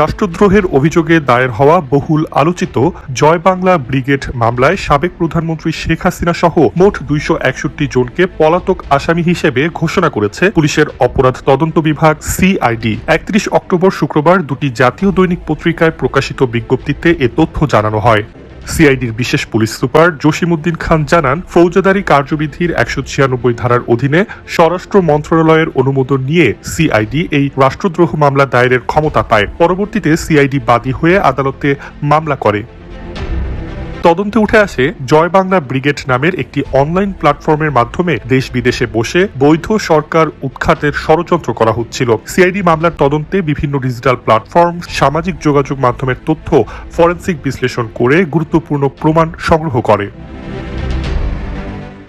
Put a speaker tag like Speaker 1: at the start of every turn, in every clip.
Speaker 1: রাষ্ট্রদ্রোহের অভিযোগে দায়ের হওয়া বহুল আলোচিত জয় বাংলা ব্রিগেড মামলায় সাবেক প্রধানমন্ত্রী শেখ হাসিনা সহ মোট দুইশো একষট্টি জনকে পলাতক আসামি হিসেবে ঘোষণা করেছে পুলিশের অপরাধ তদন্ত বিভাগ সিআইডি। একত্রিশ অক্টোবর শুক্রবার দুটি জাতীয় দৈনিক পত্রিকায় প্রকাশিত বিজ্ঞপ্তিতে এ তথ্য জানানো হয়। সিআইডির বিশেষ পুলিশ সুপার জসিমউদ্দিন খান জানান, ফৌজদারি কার্যবিধির একশো ছিয়ানব্বই ধারার অধীনে স্বরাষ্ট্র মন্ত্রণালয়ের অনুমোদন নিয়ে সিআইডি এই রাষ্ট্রদ্রোহ মামলা দায়েরের ক্ষমতা পায়। পরবর্তীতে সিআইডি বাদী হয়ে আদালতে মামলা করে। তদন্তে উঠে আসে জয় বাংলা ব্রিগেড নামের একটি অনলাইন প্ল্যাটফর্মের মাধ্যমে দেশ বিদেশে বসে বৈধ সরকার উৎখাতের ষড়যন্ত্র করা হচ্ছিল। সিআইডি মামলার তদন্তে বিভিন্ন ডিজিটাল প্ল্যাটফর্ম, সামাজিক যোগাযোগ মাধ্যমের তথ্য, ফরেন্সিক বিশ্লেষণ করে গুরুত্বপূর্ণ প্রমাণ সংগ্রহ করে।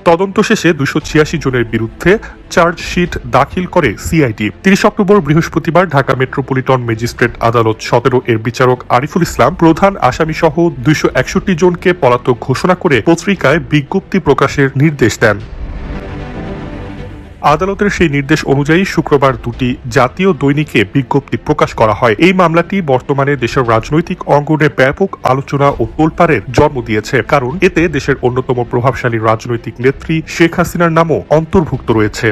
Speaker 1: তদন্ত শেষে দুশো ছিয়াশি জনের বিরুদ্ধে চার্জশিট দাখিল করে সিআইডি। তিরিশ অক্টোবর বৃহস্পতিবার ঢাকা মেট্রোপলিটন ম্যাজিস্ট্রেট আদালত সতেরো এর বিচারক আরিফুল ইসলাম প্রধান আসামি সহ দুইশো একষট্টি জনকে পলাতক ঘোষণা করে পত্রিকায় বিজ্ঞপ্তি প্রকাশের নির্দেশ দেন। আদালতের সেই নির্দেশ অনুযায়ী শুক্রবার দুটি জাতীয় দৈনিকে বিজ্ঞপ্তি প্রকাশ করা হয়। এই মামলাটি বর্তমানে দেশের রাজনৈতিক অঙ্গনে ব্যাপক আলোচনা ও তোলপাড়ের জন্ম দিয়েছে। কারণ এতে দেশের অন্যতম প্রভাবশালী রাজনৈতিক নেত্রী শেখ হাসিনার নামও অন্তর্ভুক্ত রয়েছে।